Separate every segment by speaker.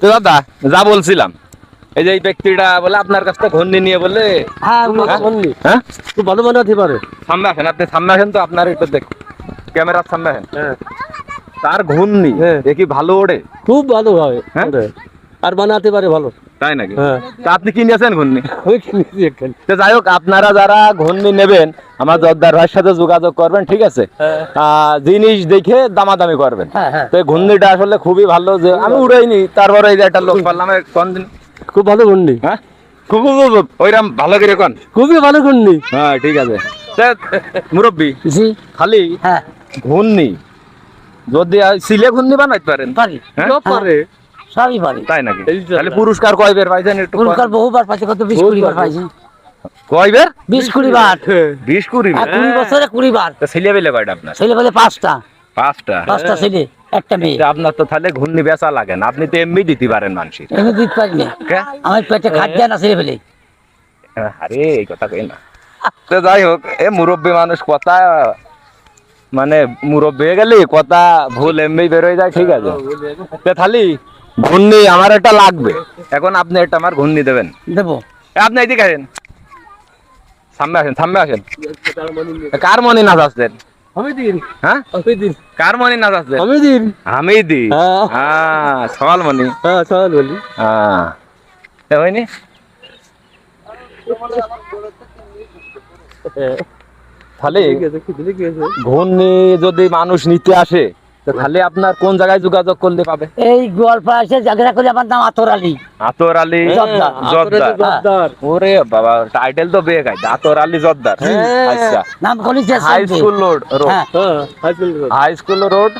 Speaker 1: তো দাদা যা বলছিলাম। এই যে এই ব্যক্তিটা বলে আপনার কাছ থেকে ঘন্নি নিয়ে বলে
Speaker 2: হ্যাঁ
Speaker 1: মনে
Speaker 2: হতে
Speaker 1: হ্যাঁ?
Speaker 2: খুব ভালো বানাতে পারে।
Speaker 1: সামনে আসেন আপনি সামনে আসেন তো আপনার একটু দেখ ক্যামেরার সামনে আসেন।
Speaker 2: হ্যাঁ।
Speaker 1: তার ঘূর্ণি
Speaker 2: হ্যাঁ।
Speaker 1: দেখি ভালো ওড়ে।
Speaker 2: খুব ভালো হয়।
Speaker 1: হ্যাঁ?
Speaker 2: আর বানাতে পারে ভালো।
Speaker 1: তাই নাকি?
Speaker 2: হ্যাঁ।
Speaker 1: তা আপনি কি নিয়েছেন ঘূর্ণি তো যাই হোক আপনারা যারা ঘূর্ণি নেবেন আমার জর্দার ভাইয়ের সাথে যোগাযোগ করবেন ঠিক আছে?
Speaker 2: হ্যাঁ।
Speaker 1: জিনিস দেখে দামাদামি করবেন।
Speaker 2: হ্যাঁ
Speaker 1: তো এই ঘূর্ণিটা আসলে খুবই ভালো যে আমি উড়াইনি তারপরে এই যে একটা লোক পারলাম কোন দিন?
Speaker 2: খুব ভালো গুন্ডি
Speaker 1: হ্যাঁ? খুব ওইরকম ভালো করে কোন?
Speaker 2: খুবই ভালো গুন্ডি
Speaker 1: হ্যাঁ ঠিক আছে। মুরব্বি
Speaker 3: জি।
Speaker 1: খালি
Speaker 3: হ্যাঁ।
Speaker 1: ঘূর্ণি যদি সিলে ঘূর্ণি বানাইতে পারেন।
Speaker 3: পারি?
Speaker 2: পারে।
Speaker 3: সবই পারি
Speaker 1: তাই নাকি? তাহলে পুরস্কার কয় বের পাইছেন একটু
Speaker 3: পুরস্কার বহুবার পাইছে কত বিশ কুড়ি বার। পাইছি। বিশ কুড়ি বার।
Speaker 1: বিশ কুড়ি বের?
Speaker 3: কুড়ি বছরে কুড়ি বার।
Speaker 1: ছেলে বেলে কয়টা আপনার?
Speaker 3: ছেলে বলে পাঁচটা।
Speaker 1: পাঁচটা।
Speaker 3: পাঁচটা ছেলে একটা মেয়ে।
Speaker 1: আপনার তো তাহলে ঘূর্ণি বেচা লাগে না। আপনি তো এমনি দিতে পারেন মানুষের।
Speaker 3: এমনি দিতে পারি না? আমার পেটে খাদ্য না ছেলে ফেলে
Speaker 1: আরে এই কথা কই না। তো যাই হোক এ মুরব্বী মানুষ কথা মানে মুরব্বী হয়ে গেলি কথা ভুল এমনি বেরোয় যায় ঠিক আছে। তে থালি ঘূর্ণি আমার একটা লাগবে। এখন আপনি এটা আমার ঘূর্ণি দেবেন।
Speaker 3: দেবো।
Speaker 1: আপনি এদিকে আসেন। সামনে আসেন সামনে আসেন। কার মনে নাচ আসছেন? হ্যাঁ? কার মনে নাচ আসছেন?
Speaker 2: হ্যাঁ।
Speaker 1: হ্যাঁ সওয়াল মনি
Speaker 2: হ্যাঁ বলি
Speaker 1: হ্যাঁ। হয়নি? তাহলে ঘূর্ণি যদি মানুষ নিতে আসে তো তাহলে আপনার কোন জায়গায় যোগাযোগ করলে পাবে?
Speaker 3: এই গোয়ালপাড়া এসে জায়গা করে আমার নাম আতর আলী।
Speaker 1: আতর আলী
Speaker 3: জর্দার।
Speaker 1: ওরে বাবা টাইটেল তো বেয়ে গাইছে আতর আলী জর্দার।
Speaker 2: হ্যাঁ।
Speaker 1: আচ্ছা।
Speaker 3: নাম কলিস
Speaker 1: হাই স্কুল রোড রোড।
Speaker 3: হ্যাঁ।
Speaker 2: হ্যাঁ high school
Speaker 1: high school road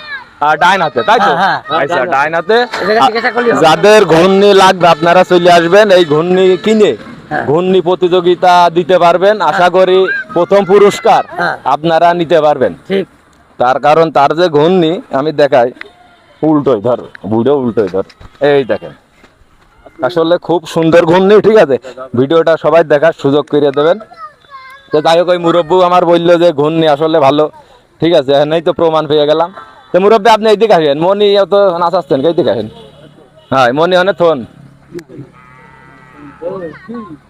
Speaker 1: আর ডাইন হাতে তাই তো? আচ্ছা
Speaker 2: ডাইন হাতে।
Speaker 1: ডাইন হাতে
Speaker 3: এটাকে জিজ্ঞাসা করলে হবে।
Speaker 1: যাদের ঘূর্ণি লাগবে আপনারা চলে আসবেন এই ঘূর্ণি কিনে। ঘূর্ণি প্রতিযোগিতা দিতে পারবেন। আশা করি প্রথম পুরস্কার। আপনারা নিতে পারবেন।
Speaker 3: ঠিক।
Speaker 1: তার কারণ তার যে ঘূর্ণি, আমি দেখাই। উল্টোই, ধর, বুড়ো উল্টোই, ধর। এই দেখেন। আসলে খুব সুন্দর ঘূর্ণি, ঠিক আছে? ভিডিওটা সবাই দেখার সুযোগ করে দেবেন। তো যাই হোক, ওই মুরব্বু আমার বলল যে ঘূর্ণি আসলে ভালো। ঠিক আছে এখানেই তো প্রমাণ পেয়ে গেলাম। তো মুরব্বী, আপনি এইদিকে আসেন। মনি তো নাচ আসছেন এইদিকে আসেন? হ্যাঁ মনি অনেক থন।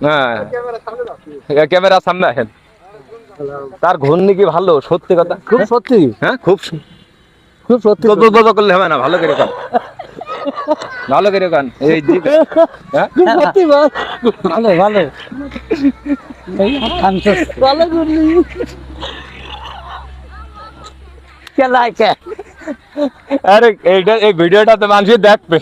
Speaker 1: হ্যাঁ। ক্যামেরা সামনে আসেন। তার ঘূর্ণি কি ভালো? সত্যি কথা?
Speaker 2: খুব সত্যি।
Speaker 1: হ্যাঁ খুব
Speaker 2: খুব সত্যি।
Speaker 1: গো- গো- গো- গো করলে হবে না ভালো করে কান ভালো করে কান এই দিকে। হ্যাঁ?
Speaker 2: সত্যি বল
Speaker 3: ভালো ভালো।
Speaker 2: ভালো গুন্ডি
Speaker 3: কে লাইকে
Speaker 1: আরে এইটা এই ভিডিওটা তো মানুষ দেখবে।